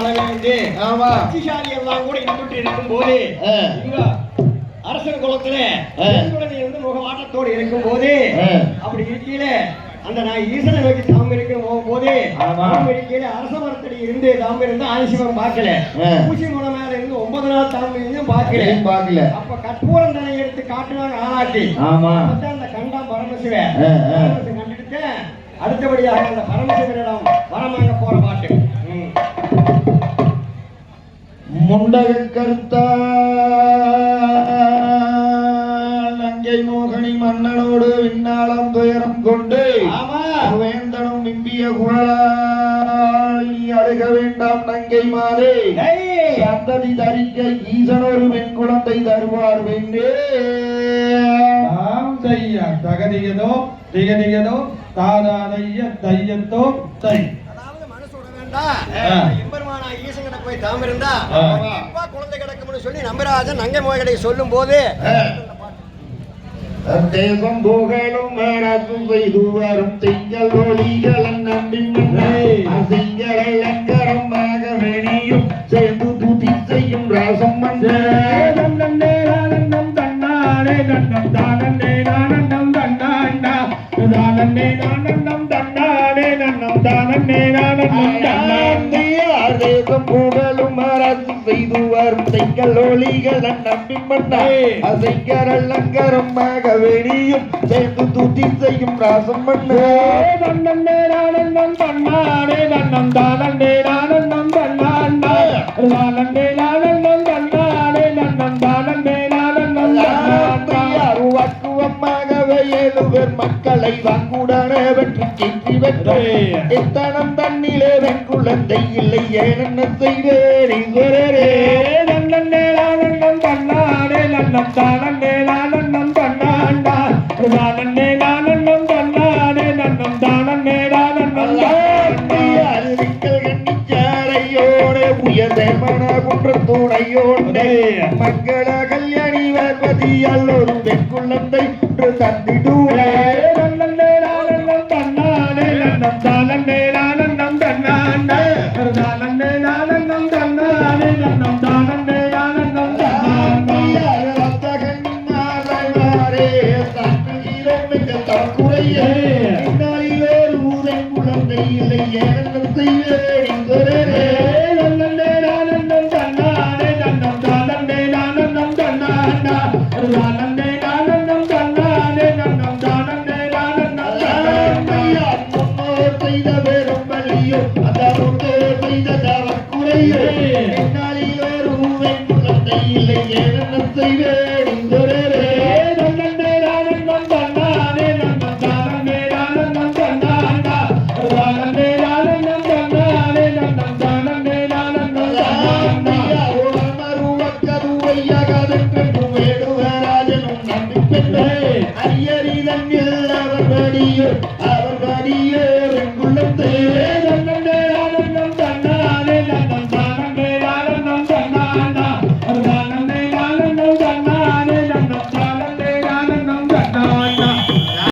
எல்லாம் கூட இருக்கும் போது அரசன் ஆ. பெண் குழந்தை வந்து முகவாட்டத்தோடு இருக்கும் போது. அப்படி இருக்கையில அந்த நான் ஈசனை நோக்கி தாம் இருக்க போகும்போது ஆமா. தாம் இருக்கையில அரச மரத்தடி இருந்து தாம் இருந்து ஆதிசிவம் பார்க்கல. பூசி முனை மேல இருந்து ஒன்பது நாள் தாம் இருந்தும் பார்க்கல. அப்ப கற்பூரம் தலை எடுத்து காட்டுனாங்க ஆளாட்டி ஆமா. அந்த கண்டாம் பரமசிவன். கண்டுட்டு அடுத்தபடியாக அந்த பரமசிவனிடம் முண்டக கருத்தா. நங்கை மோகனி மன்னனோடு விண்ணாளம் துயரம் கொண்டு ஆமா. வேந்தனும் நிம்பிய குழலாய் அழுக வேண்டாம் நங்கை ஏய், சந்ததி தரிக்க ஈசன் ஒரு பெண் குழந்தை தருவார் வென்றே தாம் தைய. தகதிகதோ திகதிகதோ தாதாதைய தையத்தோ தை. ஆ. எம்பெருமானா ஈசன்கிட்ட போய் தாம் இருந்தா. அப்பா குழந்தை கிடக்கும்னு சொல்லி நம்பராஜன் நங்கை மோகனை சொல்லும் போது தேசம் புகழும் அரசு செய்து வரும் திங்கள் ஒளிகள் நம்பி ஏய். திங்கள் அலங்கரமாக வெளியும் சேர்ந்து துதி செய்யும் ரசம் நம் நன்னே நானந்தம் தன்னானே நன்னம் தானன்னே நானந்தம் தன்னாண்டா தானன்னே நானந்தம் புகழும் அரசு செய்து வரும் திங்கள் ஒளிகள் நம்பி ஏய். அசைக்கர் அலங்கரமாக வெளியும் சேர்ந்து துதி செய்யும் ரசம் தன்னே நானந்தம் தன்னானே நன்னம் தானன்னே ஏழுவர் மக்களை வாக்குடனே வெற்றி கீற்றி வெற்றி. ஏய். இத்தனம் தன்னிலே வெண் குழந்தை இல்லை ஏனென்ன செய்வேன் குன்றத்துணையோடு ஏய். மங்கள கல்யாணி பார்வதியால் ஒரு ஒன்று தந்திடுவே தன்னானே தானன்னே தானன்னே தன்னானே தானன்னே